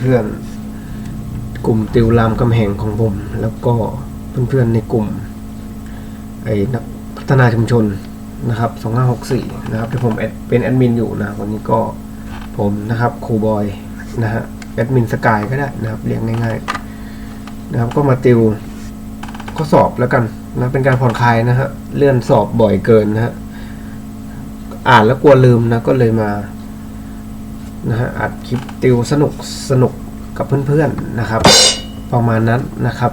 เพื่อนๆ กลุ่มติวรามกำแหงของผม แล้วก็เพื่อนๆในกลุ่มไอ้นักพัฒนาชุมชนนะครับ2564 นะครับที่ผมเป็นแอดมินอยู่นะวันนี้ก็ผมนะครับครูบอยนะฮะแอดมินสกายก็ได้นะครับเรียกง่ายๆนะครับก็มาติวข้อสอบแล้วกันนะเป็นการผ่อนคลายนะฮะเลื่อนสอบบ่อยเกินนะฮะอ่านแล้วกลัวลืมนะก็เลยมา นะฮะอัดคลิปติวสนุกสนุกกับเพื่อนๆนะครับ ประมาณนั้นนะครับ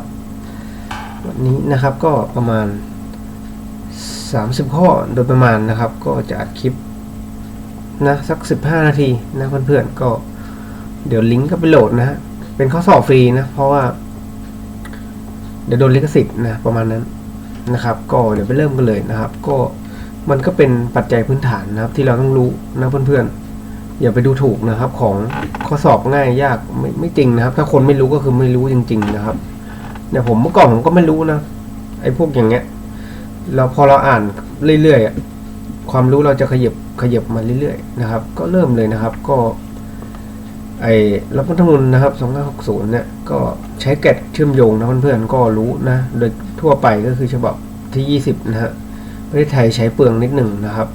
วันนี้นะครับก็ประมาณ 30 ข้อโดยประมาณนะครับ ก็จะอัดคลิปนะสัก 15 นาทีนะเพื่อนๆก็เดี๋ยวลิงก์ก็ไปโหลดนะฮะเป็นข้อสอบฟรีนะ เพราะว่า เดี๋ยวโดนลิขสิทธิ์นะประมาณนั้นนะครับ ก็เดี๋ยวไปเริ่มกันเลยนะครับ ก็มันก็เป็นปัจจัยพื้นฐานนะครับ ที่เราต้องรู้นะเพื่อนๆ อย่าไปดูถูกนะครับ ของข้อสอบง่ายยากไม่ไม่จริงนะครับ ถ้าคนไม่รู้ก็คือไม่รู้จริง ๆ นะครับเนี่ยผมเมื่อก่อนผมก็ไม่รู้นะไอ้พวกอย่างเงี้ยเราพอเราอ่านเรื่อยๆความรู้เราจะขยับขยับมาเรื่อยๆนะครับ ก็เริ่มเลยนะครับ ก็ ไอ้รัฐธรรมนูญนะครับ2560เนี่ยก็ใช้แกะเชื่อมโยงนะเพื่อนๆก็รู้นะโดยทั่วไปก็คือฉบับที่ 20 นะฮะประเทศไทยใช้เปลืองนิดหนึ่งนะครับ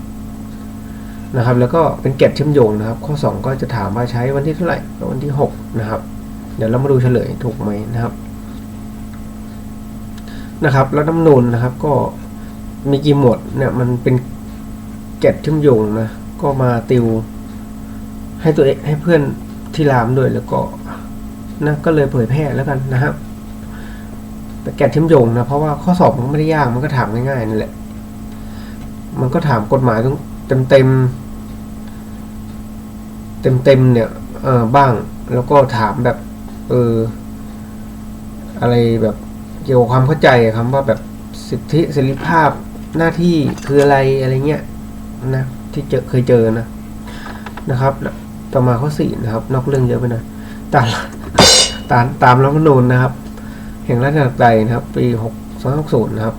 นะครับ แล้วก็เป็นแกะเชื่อมโยงนะครับ ข้อ 2 ก็จะถามว่าใช้วันที่เท่าไหร่วันที่ 6 นะครับ เดี๋ยวเรามาดูเฉลยถูกไหมนะครับนะครับแล้วน้ำนูนนะครับก็มีกี่หมวดเนี่ยมันเป็นแกะเชื่อมโยงนะก็มาติวให้ตัวเองให้เพื่อนที่รามด้วยแล้วก็นะก็เลยเผยแพร่แล้วกันนะครับแต่แกะเชื่อมโยงนะเพราะว่าข้อสอบมันไม่ได้ยากมันก็ถามง่ายๆนั่นแหละมันก็ถามกฎหมายเต็มเต็ม เต็มๆเนี่ยบ้าง แล้วก็ถามแบบเอออะไรแบบเกี่ยวกับความเข้าใจคำว่าแบบสิทธิเสรีภาพหน้าที่คืออะไรอะไรเงี้ยนะที่เจอเคยเจอนะนะครับต่อมาข้อสี่นะครับ นอกเรื่องเยอะไปหน่อยตามตามตามรัฐธรรมนูญนะครับ แห่งราชอาณาจักรไทยนะครับ ปีหกสองหกศูนย์นะครับ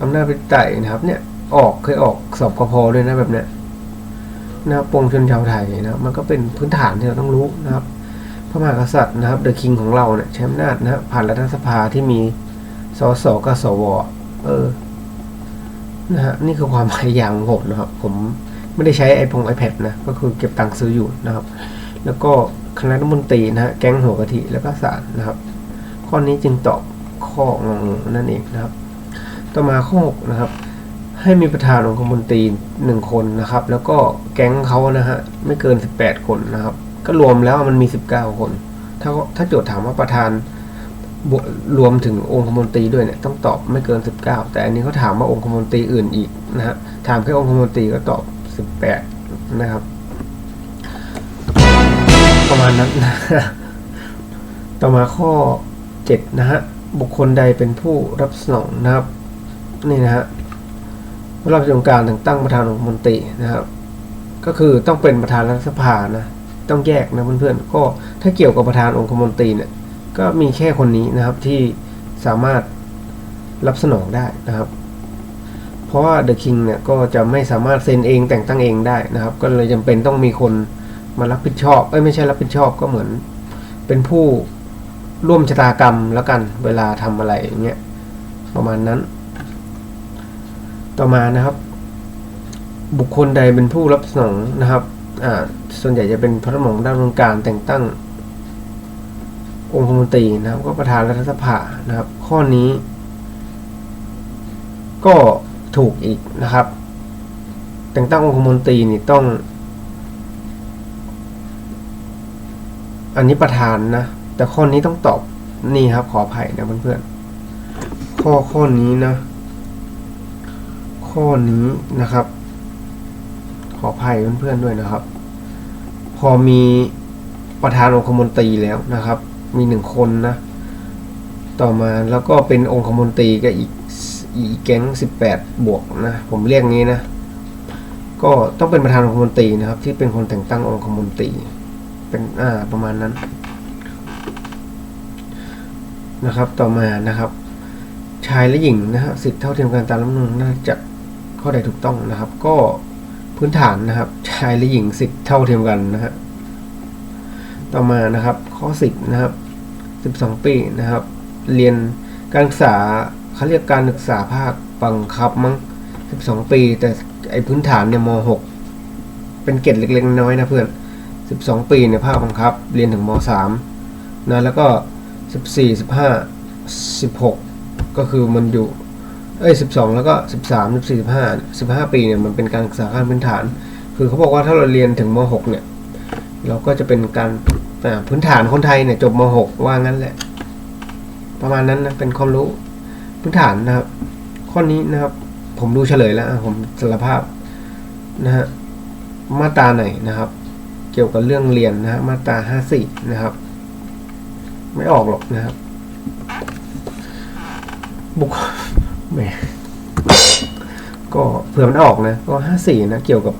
อำนาจปฏิไตยนะครับ เนี่ยออกเคยออกสอบกพด้วยนะแบบเนี้ย นะครับปวงชนชาวไทยนะครับมันก็เป็นพื้นฐานที่เราต้องรู้นะครับ พระมหากษัตริย์นะครับเดอะคิงของเราเนี่ยใช้อำนาจนะผ่านรัฐสภาที่มีสสกับสวเออนะฮะนี่คือความพยายามของผมนะครับ ผมไม่ได้ใช้ไอพง iPad นะก็คือเก็บตังค์ซื้ออยู่นะครับ แล้วก็คณะรัฐมนตรีนะฮะแก๊งหัวกะทิแล้วก็ศาลนะครับ ข้อนี้จึงตอบข้องงนั่นเองนะครับ ต่อมาข้อ6นะครับ ให้มีประธานองคมนตรีหนึ่งคนนะครับ แล้วก็แก๊งเขานะฮะไม่เกิน 18 คนนะครับ ก็รวมแล้วมันมี 19 คน ถ้าถ้าโจทย์ถามว่าประธานรวมถึงองคมนตรีด้วยเนี่ยต้องตอบไม่เกิน 19 แต่อันนี้เขาถามว่าองคมนตรีอื่นอีกนะฮะถามแค่องคมนตรีก็ตอบ 18 นะครับ ประมาณนั้นนะต่อมาข้อ 7 นะฮะบุคคลใดเป็นผู้รับสนองนะครับนี่นะฮะ รับราชการแต่งตั้งประธานองคมนตรีนะครับ ก็คือต้องเป็นประธานรัฐสภานะต้องแยกนะเพื่อนๆก็ถ้าเกี่ยวกับประธานองคมนตรีเนี่ยก็มีแค่คนนี้นะครับที่สามารถรับสนองได้นะครับ เพราะว่าเดอะคิงเนี่ยก็จะไม่สามารถเซ็นเองแต่งตั้งเองได้นะครับ ก็เลยจำเป็นต้องมีคนมารับผิดชอบเอ้ยไม่ใช่รับผิดชอบก็เหมือน เป็นผู้ร่วมชะตากรรมแล้วกันเวลาทำอะไรอย่างเงี้ยประมาณนั้น ต่อมานะครับ บุคคลใดเป็นผู้รับสนองนะครับส่วนใหญ่จะเป็นพระราชวังด้านการแต่งตั้ง องคมนตรีนะครับ ก็ประธานรัฐสภานะครับ ข้อนี้ ก็ถูกอีกนะครับ แต่งตั้งองคมนตรีนี่ต้อง อันนี้ประธานนะ แต่ข้อนี้ต้องตอบนี่ครับขออภัยนะเพื่อนๆข้อข้อนี้นะ ข้อนี้นะครับ ขออภัยเพื่อนๆด้วยนะครับ พอมีประธานองคมนตรีแล้วนะครับ มีหนึ่งคนนะ ต่อมาแล้วก็เป็นองคมนตรีก็อีกอีกแก๊งสิบแปดบวกนะผมเรียกงี้นะ ก็ต้องเป็นประธานองคมนตรีนะครับ ที่เป็นคนแต่งตั้งองคมนตรี เป็นอ่าประมาณนั้นนะครับต่อมานะครับ ชายและหญิงนะฮะสิทธิเท่าเทียมกันตามรัฐธรรมนูญน่าจะ ข้อใดถูกต้องนะครับ ก็พื้นฐานนะครับชายและหญิงสิทธิเท่าเทียมกันนะฮะต่อมานะครับ ข้อ 10 นะครับ 12 ปีนะครับ เรียนการศึกษาเขาเรียกการศึกษาภาคบังคับมั้ง 12 ปี แต่ไอพื้นฐานเนี่ยม .6 เป็นเกรดเล็กๆน้อยๆนะเพื่อน 12 ปีเนี่ยภาคบังคับ เรียนถึงม .3 นะแล้วก็ 14 15 16 ก็คือมันอยู่ เอ้ย12แล้วก็13 14 15 15ปีเนี่ยมันเป็นการศึกษาขั้นพื้นฐาน คือเขาบอกว่าถ้าเราเรียนถึงม .6 เนี่ย เราก็จะเป็นการพื้นฐานคนไทยเนี่ยจบม .6 ว่างั้นแหละ ประมาณนั้นนะเป็นความรู้พื้นฐานนะครับ ข้อนี้นะครับ ผมดูเฉลยแล้วผมสารภาพนะฮะมาตราไหนนะครับ เกี่ยวกับเรื่องเรียนนะฮะมาตราห้าสี่นะครับ ไม่ออกหรอกนะครับบุค แหมก็เผื่อมันออกนะก็ห้าสี่นะเกี่ยวกับ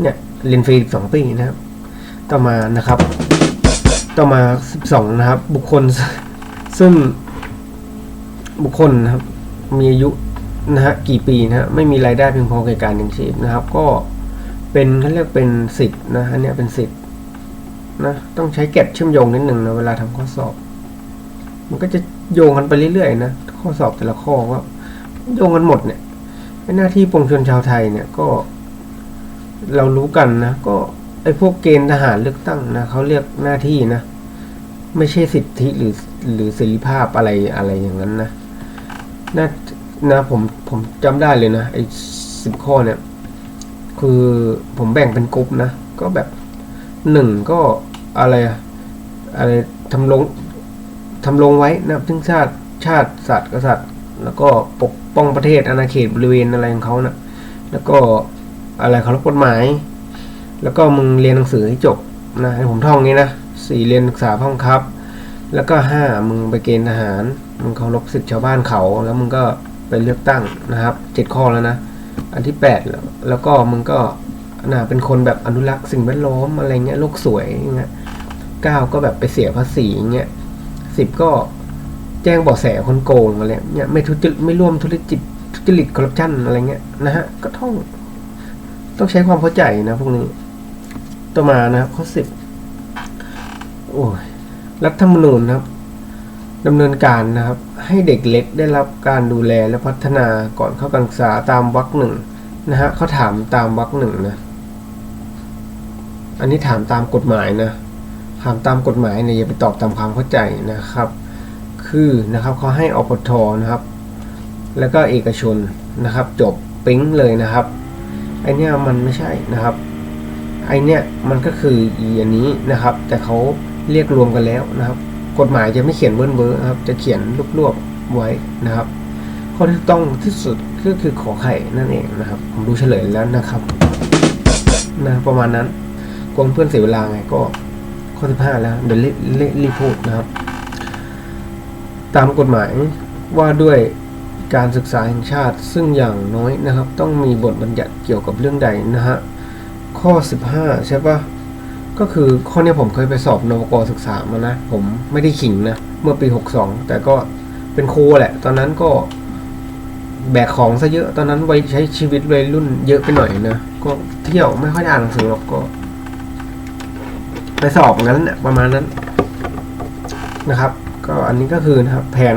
เนี่ยเรียนฟรีสองปีนะครับ ต่อมานะครับ ต่อมาสิบสองนะครับ บุคคล ซึ่งบุคคลนะครับ มีอายุนะฮะกี่ปีนะฮะไม่มีรายได้เพียงพอแก่การเลี้ยงชีพนะครับ ก็เป็นเขาเรียกเป็นสิทธิ์นะอันเนี้ยเป็นสิทธิ์นะต้องใช้เก็บเชื่อมโยงนิดหนึ่งนะเวลาทำข้อสอบ มันก็จะโยงกันไปเรื่อยๆนะข้อสอบแต่ละข้อก็ โยงกันหมดเนี่ยหน้าที่ปวงชนชาวไทยเนี่ยก็ เรารู้กันนะ ก็ไอ้พวกเกณฑ์ทหารเลือกตั้งนะเขาเรียกหน้าที่นะ ไม่ใช่สิทธิหรือหรือเสรีภาพอะไรอะไรอย่างนั้นนะน่านะผมผมจำได้เลยนะไอ้สิบข้อเนี่ย คือผมแบ่งเป็นกลุ่มนะ ก็แบบหนึ่งก็อะไรอะอะไรทำลงทำลงไว้นะซึ่งชาติชาติสัตว์กษัตริย์ แล้วก็ปก ป้องประเทศอาณาเขตบริเวณอะไรของเขานะแล้วก็อะไรเคารพกฎหมาย แล้วก็มึงเรียนหนังสือให้จบนะให้ผมท่องนี้นะสี่เรียนศึกษาห้องครับ แล้วก็ห้ามึงไปเกณฑ์ทหาร มึงเคารพสิทธิชาวบ้านเขา แล้วมึงก็ไปเลือกตั้งนะครับเจ็ดข้อแล้วนะ อันที่แปดแล้วแล้วก็มึงก็น่าเป็นคนแบบอนุรักษ์สิ่งแวดล้อมอะไรเงี้ยโลกสวยอย่างเงี้ยเก้าก็แบบไปเสียภาษีอย่างเงี้ยสิบก็ แจ้งเบาะแสคนโกงอะไรเงี้ยไม่ทุจริตไม่ร่วมธุรกิจทุจริตคอร์รัปชันอะไรเงี้ยนะฮะก็ต้อง ต้องใช้ความเข้าใจนะพวกนี้ ต่อมานะครับข้อสิบโอ้ยรัฐธรรมนูญนะครับดำเนินการนะครับ ให้เด็กเล็กได้รับการดูแลและพัฒนาก่อนเข้าการศึกษาตามวรรคหนึ่งนะฮะเขาถามตามวรรคหนึ่งนะ อันนี้ถามตามกฎหมายนะถามตามกฎหมายเนี่ยอย่าไปตอบตามความเข้าใจนะครับ คือนะครับเขาให้อปทนะครับ แล้วก็เอกชนนะครับ จบปิ๊งเลยนะครับไอเนี้ยมันไม่ใช่นะครับ ไอเนี้ยมันก็คืออีอันนี้นะครับ แต่เขาเรียกรวมกันแล้วนะครับ กฎหมายจะไม่เขียนเบิ้ลเบอนะครับ จะเขียนรวบๆไว้นะครับข้อที่ต้องที่สุดก็คือขอไข่นั่นเองนะครับ ผมดูเฉลยแล้วนะครับนะประมาณนั้นกลัวเพื่อนเสียเวลาไงก็ข้อสิบห้าแล้วเดี๋ยวรีบรีบพูดนะครับ ตามกฎหมายว่าด้วยการศึกษาแห่งชาติ ซึ่งอย่างน้อยนะครับ ต้องมีบทบัญญัติเกี่ยวกับเรื่องใดนะฮะข้อ 15 ใช่ปะก็คือข้อนี้ผมเคยไปสอบนวกศึกษามานะ ผมไม่ได้ขิงนะ เมื่อปี 62 แต่ก็เป็นครูแหละ ตอนนั้นก็แบกของซะเยอะ ตอนนั้นไว้ใช้ชีวิตวัยรุ่นเยอะไปหน่อยนะ ก็เที่ยวไม่ค่อยอ่านหนังสือหรอกก็ ไปสอบงั้นนะประมาณนั้นนะครับ ก็อันนี้ก็คือนะครับแผน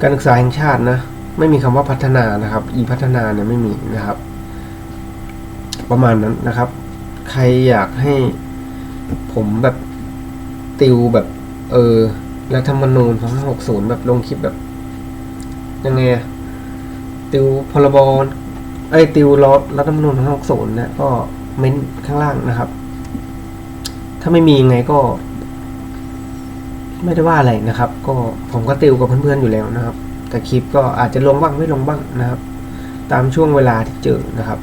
การศึกษาแห่งชาตินะไม่มีคำว่าพัฒนานะครับ อีพัฒนาเนี่ยไม่มีนะครับ ประมาณนั้นนะครับ ใครอยากให้ผมแบบติวแบบ เออรัฐธรรมนูญ2560 แบบลงคลิปแบบ ยังไงอะติวพรบไอ้ติวรถรัฐธรรมนูญ2560นะก็เม้นข้างล่างนะครับ ถ้าไม่มียังไงก็ ไม่ได้ว่าอะไรนะครับ ก็ผมก็ติวกับเพื่อนๆอยู่แล้วนะครับ แต่คลิปก็อาจจะลงบ้างไม่ลงบ้างนะครับ ตามช่วงเวลาที่เจอนะครับ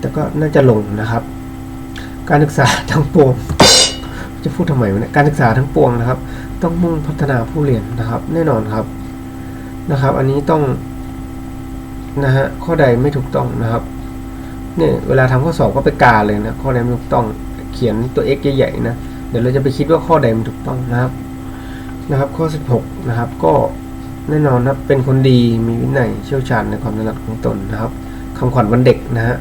แต่ก็น่าจะลงนะครับ การศึกษาทั้งปวงจะพูดทำไมวะเนี่ยการศึกษาทั้งปวงนะครับ ต้องมุ่งพัฒนาผู้เรียนนะครับ แน่นอนครับนะครับ อันนี้ต้องนะฮะข้อใดไม่ถูกต้องนะครับเนี่ยเวลาทำข้อสอบก็ไปกาเลยนะข้อใดไม่ถูกต้องเขียนตัว x ใหญ่ๆนะ เดี๋ยวเราจะไปคิดว่าข้อใดมันถูกต้องนะครับ นะครับ ข้อ 16 นะครับ ก็แน่นอนนะครับเป็นคนดีมีวินัยเชี่ยวชาญในความถนัดของตนนะครับคำขวัญวันเด็กนะฮะ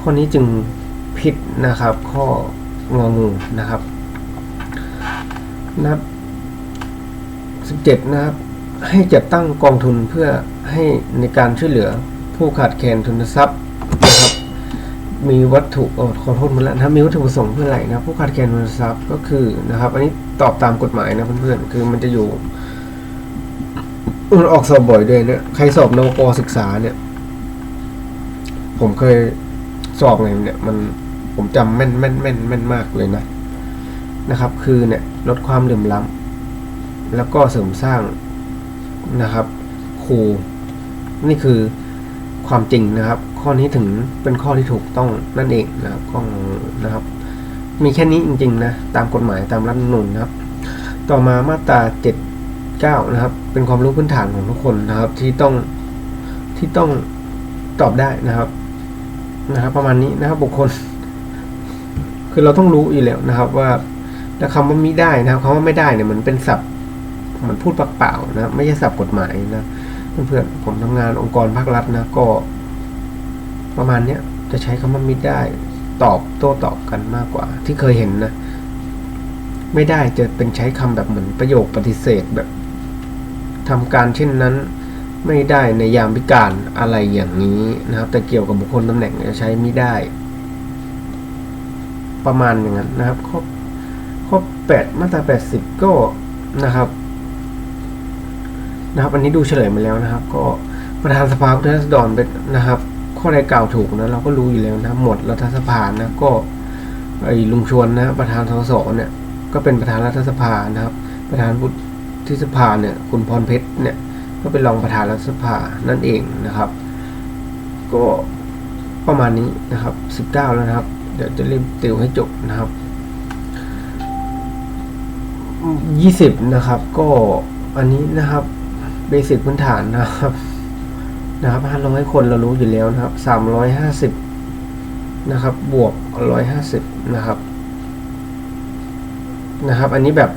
ข้อนี้จึงผิดนะครับ ข้ององูนะครับนะครับสิบเจ็ดนะครับ ให้จัดตั้งกองทุนเพื่อให้ในการช่วยเหลือผู้ขาดแคลนทุนทรัพย์นะครับ มีวัตถุอขอโทษมาแล้วนะมีวัตถุประสงค์เพื่ออะไรนะผู้ขาดแคลนทุนทรัพย์ก็คือนะครับ อันนี้ตอบตามกฎหมายนะเพื่อนๆคือมันจะอยู่มันออกสอบบ่อยด้วยเนี่ยใครสอบนวกศึกษาเนี่ย ผมเคยสอบไงเนี่ย มันผมจำแม่นแม่นแม่นแม่นมากเลยนะนะครับ คือเนี่ยลดความเหลื่อมล้ำแล้วก็เสริมสร้างนะครับครูนี่คือความจริงนะครับ ข้อนี้ถึงเป็นข้อที่ถูกต้องนั่นเองนะครับข้อนะครับ มีแค่นี้จริงๆนะตามกฎหมายตามรัฐธรรมนูญนะครับ ต่อมามาตราเจ็ดเก้านะครับ เป็นความรู้พื้นฐานของทุกคนนะครับ ที่ต้องที่ต้องตอบได้นะครับนะครับ ประมาณนี้นะครับบุคคล คือเราต้องรู้อยู่แล้วนะครับ ว่าแล้วคำว่ามิได้นะครับคำว่าไม่ได้เนี่ยมันเป็นศัพท์เหมันพูดปากเปล่านะไม่ใช่ศัพท์กฎหมายนะเพื่อนๆผมทำงานองค์กรภาครัฐนะก็ ประมาณเนี้ยจะใช้คำว่ามิได้ ตอบโต้ตอบกันมากกว่า ที่เคยเห็นนะ ไม่ได้จะเป็นใช้คำแบบเหมือนประโยคปฏิเสธแบบทำการเช่นนั้น ไม่ได้ในยามพิการอะไรอย่างนี้นะครับ แต่เกี่ยวกับบุคคลตำแหน่งจะใช้ม่ได้ ประมาณอย่างนั้นนะครับข้อข้อแปดมาตราแปดสิบก็นะครับนะครับ อันนี้ดูเฉลยมาแล้วนะครับ ก็ประธานสภาผู้แทนราษฎรเป็นนะครับ ข้อใดกล่าวถูกนะเราก็รู้อยู่แล้วนะหมดรัฐสภานะก็ไอ้ลุงชวนนะประธานสสเนี่ยก็เป็นประธานรัฐสภานะครับ ประธานวุฒิสภาเนี่ยคุณพรเพชรเนี่ยก็เป็นรองประธานรัฐสภานั่นเองนะครับ ก็ประมาณนี้นะครับสิบเก้าแล้วนะครับ เดี๋ยวจะรีบติวให้จบนะครับยี่สิบนะครับ ก็อันนี้นะครับเบสิกพื้นฐานนะครับ นะครับห้าร้อยคนเรารู้อยู่แล้วนะครับสามร้อยหาสิบนะครับ บวกร้อยหาสิบนะครับนะครับ อันนี้แบบ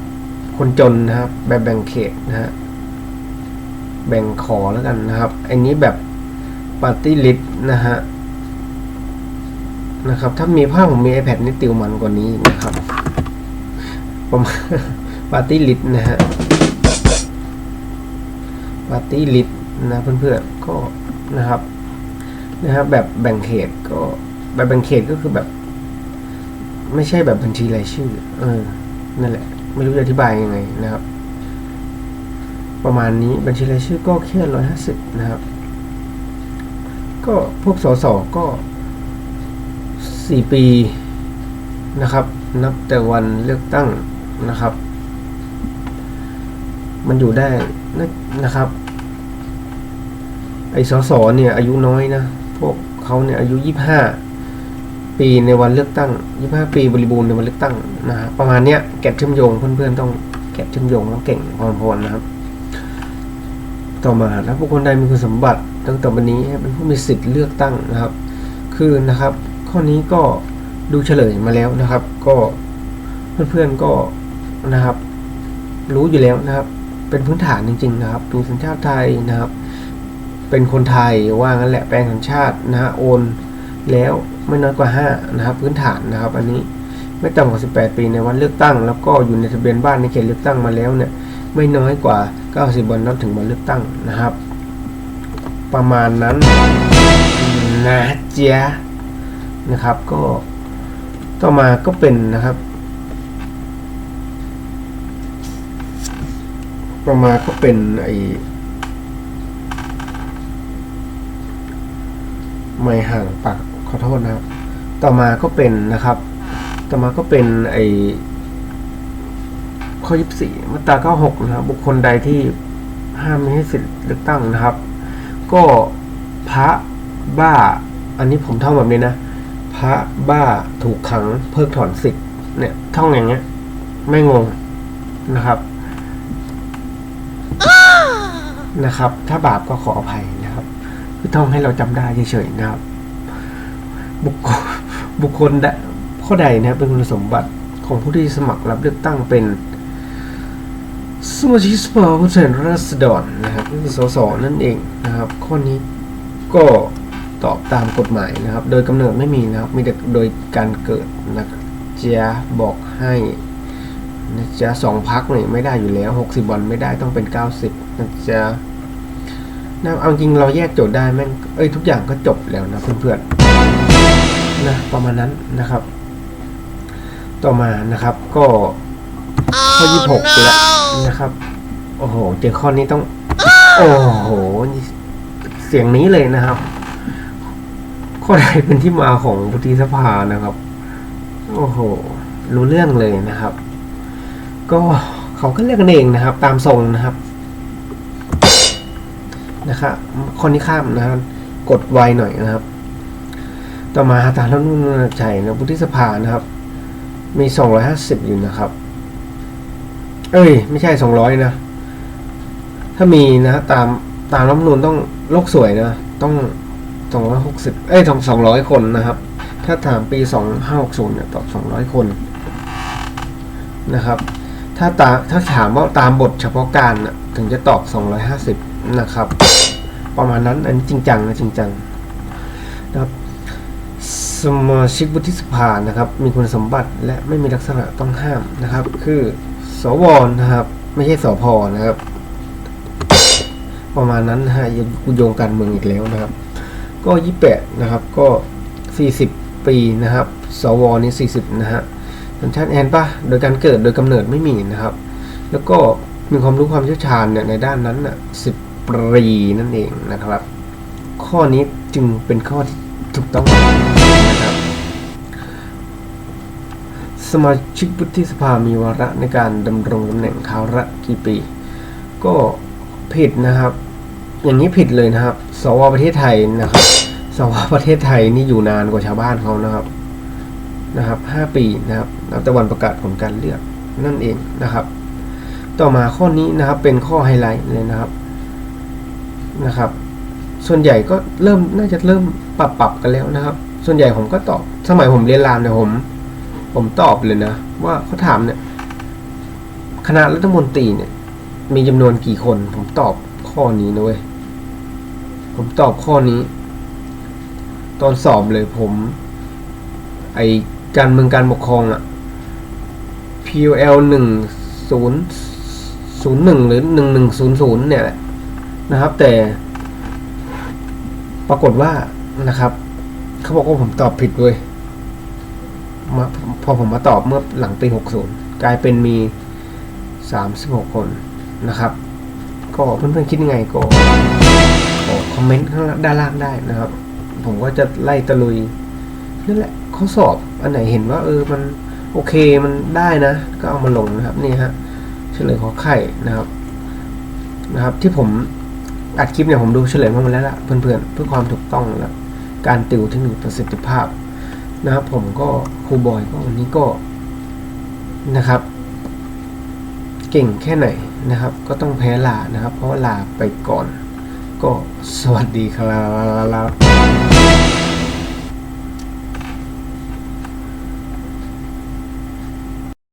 คนจนนะครับ แบบแบ่งเขตนะฮะแบ่งขอแล้วกันนะครับ อันนี้แบบปาร์ตี้ลิสนะฮะนะครับ ถ้ามีภาพผมมี iPad นี่ติวมันกว่านี้นะครับประมาณปาร์ตี้ลิสนะฮะปาร์ตี้ลิสนะเพื่อนๆ ก็นะครับนะครับ แบบแบ่งเขตก็แบบแบ่งเขตก็คือแบบ ไม่ใช่แบบบัญชีรายชื่อ เออ นั่นแหละ ไม่รู้จะอธิบายยังไงนะครับ ประมาณนี้บัญชีรายชื่อก็แค่ร้อยห้าสิบนะครับ ก็พวกสสก็สี่ปีนะครับ นับแต่วันเลือกตั้งนะครับ มันอยู่ได้นะนะครับ ไอ้สสเนี่ยอายุน้อยนะพวกเขาเนี่ยอายุยี่ห้าปีในวันเลือกตั้งยี่ห้าปีบริบูรณ์ในวันเลือกตั้งนะฮะประมาณเนี้ยแกะเชื่อมโยงเพื่อนๆต้องแกะเชื่อมโยงต้องเก่งพอพอนะครับ ต่อมาแล้วบุคคลใดมีคุณสมบัติตั้งแต่วันนี้เป็นผู้มีสิทธิ์เลือกตั้งนะครับ คือนะครับ ข้อนี้ก็ดูเฉลยมาแล้วนะครับ ก็เพื่อนๆก็นะครับ รู้อยู่แล้วนะครับ เป็นพื้นฐานจริง ๆ นะครับมีสัญชาติไทยนะครับ เป็นคนไทยว่างั้นแหละแปลงสัญชาตินะฮะโอนแล้วไม่น้อยกว่า5นะครับพื้นฐานนะครับ อันนี้ไม่ต่ำกว่า 18 ปีในวันเลือกตั้ง แล้วก็อยู่ในทะเบียนบ้านในเขตเลือกตั้งมาแล้วเนี่ยไม่น้อยกว่า 90 วันนับถึงวันเลือกตั้งนะครับ ประมาณนั้นนะเจ๊ะนะครับ ก็ต่อมาก็เป็นนะครับ ต่อมาก็เป็นไอ ไม่ห่างปากขอโทษนะครับ ต่อมาก็เป็นนะครับ ต่อมาก็เป็นไอข้อ 24 มาตรา 96 นะครับ บุคคลใดที่ห้ามไม่ให้สิทธิ์เลือกตั้งนะครับ ก็พระบ้า อันนี้ผมท่องแบบนี้นะ พระบ้าถูกขังเพิกถอนสิทธิ์เนี่ยท่องอย่างเงี้ย ไม่งงนะครับ นะครับ ถ้าบาปก็ขออภัย คือท่องให้เราจำได้เฉยๆนะครับ บุคคลบุคคลใดข้อใดนะครับเป็นคุณสมบัติของผู้ที่สมัครรับเลือกตั้งเป็นสมาชิกสภาผู้แทนราษฎรนะครับก็คือสสนั่นเองนะครับ ข้อนี้ก็ตอบตามกฎหมายนะครับ โดยกำเนิดไม่มีนะครับ มีแต่โดยการเกิดนะครับจะบอกให้นะจ๊ะสองพักเนี่ยไม่ได้อยู่แล้วหกสิบวันไม่ได้ต้องเป็นเก้าสิบนะจ๊ะ นะเอาจริงเราแยกโจทย์ได้แม่งเอ้ยทุกอย่างก็จบแล้วนะเพื่อนๆนะประมาณนั้นนะครับ ต่อมานะครับก็ข้อยี่หกแล้วนะครับ โอ้โห เจอข้อนี้ต้อง โอ้โห เสียงนี้เลยนะครับ ข้อใดเป็นที่มาของวุฒิสภานะครับ โอ้โห รู้เรื่องเลยนะครับ ก็เขาก็เรียกกันเองนะครับ ตามทรงนะครับ นะครับข้อนี้ข้ามนะครับกดไวหน่อยนะครับ ต่อมาตามรัฐธรรมนูญชัยนะวุฒิสภานะครับ มีสองร้อยห้าสิบอยู่นะครับ เอ้ย ไม่ใช่สองร้อยนะ ถ้ามีนะตามตามรัฐธรรมนูญต้องโลกสวยนะ ต้องสองร้อยหกสิบเอ้ยสองสองร้อยคนนะครับ ถ้าถามปีสองห้าหกศูนย์เนี่ยตอบสองร้อยคนนะครับ ถ้าตาถ้าถามว่าตามบทเฉพาะการนะถึงจะตอบสองร้อยห้าสิบ นะครับ ประมาณนั้นอันนี้จริงจังนะจริงจังนะครับสมาชิกวุฒิสภานะครับ มีคุณสมบัติและไม่มีลักษณะต้องห้ามนะครับ คือสวนะครับ ไม่ใช่สพนะครับ ประมาณนั้นนะฮะอย่ากูโยงการเมืองอีกแล้วนะครับ ก็ยี่แปดนะครับก็สี่สิบปีนะครับ สวนี่สี่สิบนะฮะสัญชาติแอนปะโดยการเกิดโดยกำเนิดไม่มีนะครับ แล้วก็มีความรู้ความเชี่ยวชาญเนี่ยในด้านนั้นน่ะสิบ ปีนั่นเองนะครับ ข้อนี้จึงเป็นข้อที่ถูกต้องนะครับ สมาชิกวุฒิสภามีวาระในการดำรงตำแหน่งคราวละกี่ปี ก็ผิดนะครับ อย่างนี้ผิดเลยนะครับ สวประเทศไทยนะครับ สวประเทศไทยนี่อยู่นานกว่าชาวบ้านเขานะครับนะครับห้าปีนะครับนับแต่วันประกาศผลการเลือกนั่นเองนะครับ ต่อมาข้อนี้นะครับเป็นข้อไฮไลท์เลยนะครับ นะครับ ส่วนใหญ่ก็เริ่มน่าจะเริ่มปรับปรับกันแล้วนะครับ ส่วนใหญ่ผมก็ตอบ สมัยผมเรียนรามเนี่ยผม ผมตอบเลยนะว่าเขาถามเนี่ยคณะรัฐมนตรีเนี่ย มีจำนวนกี่คน ผมตอบข้อนี้นะเว้ยผมตอบข้อนี้ ตอนสอบเลยผม ไอการเมืองการปกครองอะ PUL หนึ่งศูนย์ศูนย์หนึ่งหรือหนึ่งหนึ่งศูนย์ศูนย์เนี่ยแหละ นะครับ แต่ ปรากฏว่านะครับเขาบอกว่าผมตอบผิดเว้ยมาพอผมมาตอบเมื่อหลังปี 60 กลายเป็นมี 36 คนนะครับ ก็เพื่อนๆคิดยังไงก็ขอคอมเมนต์ข้างล่างด้านล่างได้นะครับ ผมก็จะไล่ตะลุยนั่นแหละข้อสอบอันไหนเห็นว่า เออมันโอเคมันได้นะ ก็เอามาลงนะครับนี่ฮะเฉลยขอไข่นะครับนะครับ ที่ผม อัดคลิปเนี่ยผมดูเฉลยมาหมดแล้วล่ะเพื่อนๆเพื่อความถูกต้องแล้วการติวที่มีประสิทธิภาพนะครับผมก็ครูบอยก็วันนี้ก็นะครับ เก่งแค่ไหนนะครับ ก็ต้องแพ้ลานะครับ เพราะลาไปก่อน ก็สวัสดีครับ